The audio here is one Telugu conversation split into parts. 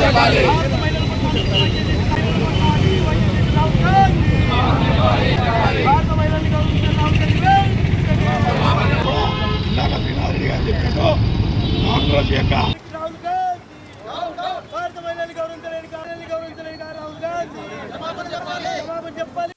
చెప్పాలి. కాంగ్రెస్ యొక్క రాహుల్ గాంధీ భారత మహిళల్ని గౌరవించలేని గౌరవించలేని రాహుల్ గాంధీ క్షమాపణ చెప్పాలి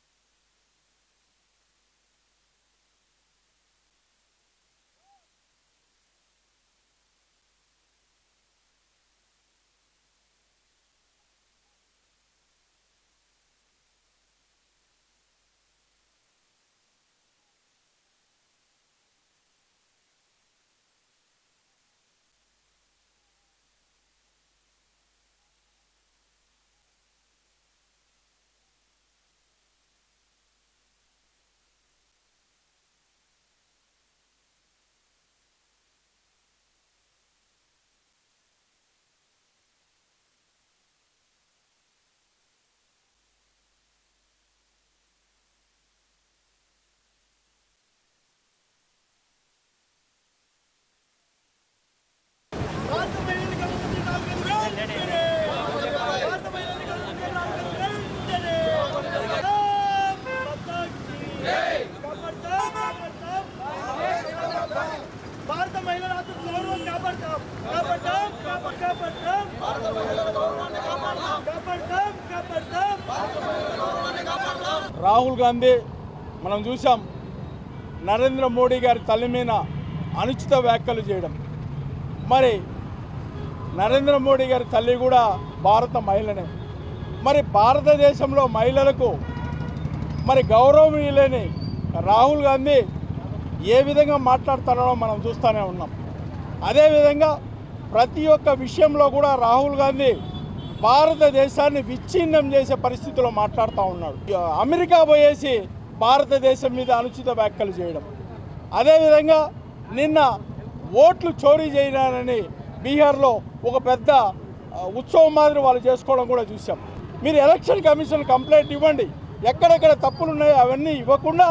భారత మహిళల్ని గౌరవించలేని రాహుల్ గాంధీ భారత రాహుల్ గాంధీ మహిళల గౌరవం కాపాడతాం కాపాడతాం కాపాడతాం కాపాడతాం కాపాడతాం రాహుల్ గాంధీ మనం చూసాం నరేంద్ర మోడీ గారి తల్లి మీద అనుచిత వ్యాఖ్యలు చేయడం. మరి నరేంద్ర మోడీ గారి తల్లి కూడా భారత మహిళనే. మరి భారతదేశంలో మహిళలకు మరి గౌరవం లేని రాహుల్ గాంధీ ఏ విధంగా మాట్లాడుతారో మనం చూస్తూనే ఉన్నాం. అదేవిధంగా ప్రతి ఒక్క విషయంలో కూడా రాహుల్ గాంధీ భారతదేశాన్ని విచ్ఛిన్నం చేసే పరిస్థితిలో మాట్లాడుతూ ఉన్నాడు. అమెరికా పోయేసి భారతదేశం మీద అనుచిత వ్యాఖ్యలు చేయడం. అదేవిధంగా నిన్న ఓట్లు చోరీ చేయడానని బీహార్లో ఒక పెద్ద ఉత్సవం మాదిరి వాళ్ళు చేసుకోవడం కూడా చూసాం మీరు ఎలక్షన్ కమిషన్ కంప్లైంట్ ఇవ్వండి. ఎక్కడెక్కడ తప్పులు ఉన్నాయో అవన్నీ ఇవ్వకుండా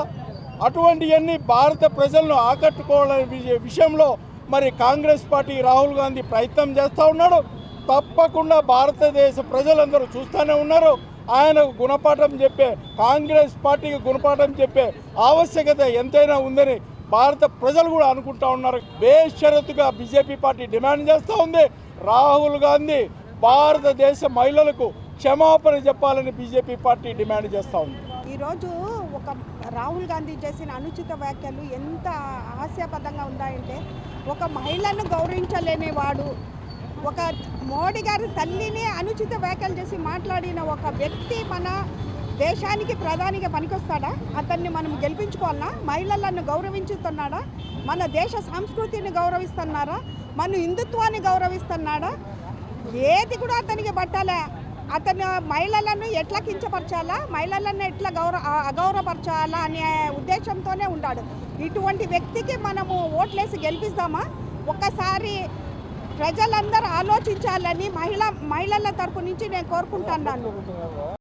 అటువంటివన్నీ భారత ప్రజలను ఆకట్టుకోవాలనే విషయంలో మరి కాంగ్రెస్ పార్టీ రాహుల్ గాంధీ ప్రయత్నం చేస్తూ ఉన్నాడు. తప్పకుండా భారతదేశ ప్రజలందరూ చూస్తూనే ఉన్నారు. ఆయనకు గుణపాఠం చెప్పే కాంగ్రెస్ పార్టీకి గుణపాఠం చెప్పే ఆవశ్యకత ఎంతైనా ఉందని భారత ప్రజలు కూడా అనుకుంటా ఉన్నారు. బేషరతుగా బీజేపీ పార్టీ డిమాండ్ చేస్తూ ఉంది. రాహుల్ గాంధీ భారతదేశ మహిళలకు క్షమాపణ చెప్పాలని బీజేపీ పార్టీ డిమాండ్ చేస్తూ ఉంది. ఈరోజు ఒక రాహుల్ గాంధీ చేసిన అనుచిత వ్యాఖ్యలు ఎంత హాస్యాపదంగా ఉన్నాయంటే ఒక మహిళను గౌరవించలేని వాడు ఒక మోడీ గారి తల్లిని అనుచిత వ్యాఖ్యలు చేసి మాట్లాడిన ఒక వ్యక్తి మన దేశానికి ప్రధానిగా పనికొస్తాడా? అతన్ని మనం గెలిపించుకోవాలన్నా మహిళలను గౌరవించుతున్నాడా? మన దేశ సంస్కృతిని గౌరవిస్తున్నారా? మన హిందుత్వాన్ని గౌరవిస్తున్నాడా? ఏది కూడా అతనికి పట్టాలే? అతను మహిళలను ఎట్లా కించపరచాలా? మహిళలను ఎట్లా గౌరవ అగౌరవపరచాలా అనే ఉద్దేశంతోనే ఉన్నాడు ఇటువంటి వ్యక్తికి మనము ఓట్లేసి గెలిపిస్తామా? ఒక్కసారి ప్రజలందరూ ఆలోచించాలని మహిళ మహిళల తరపు నుంచి నేను కోరుకుంటున్నాను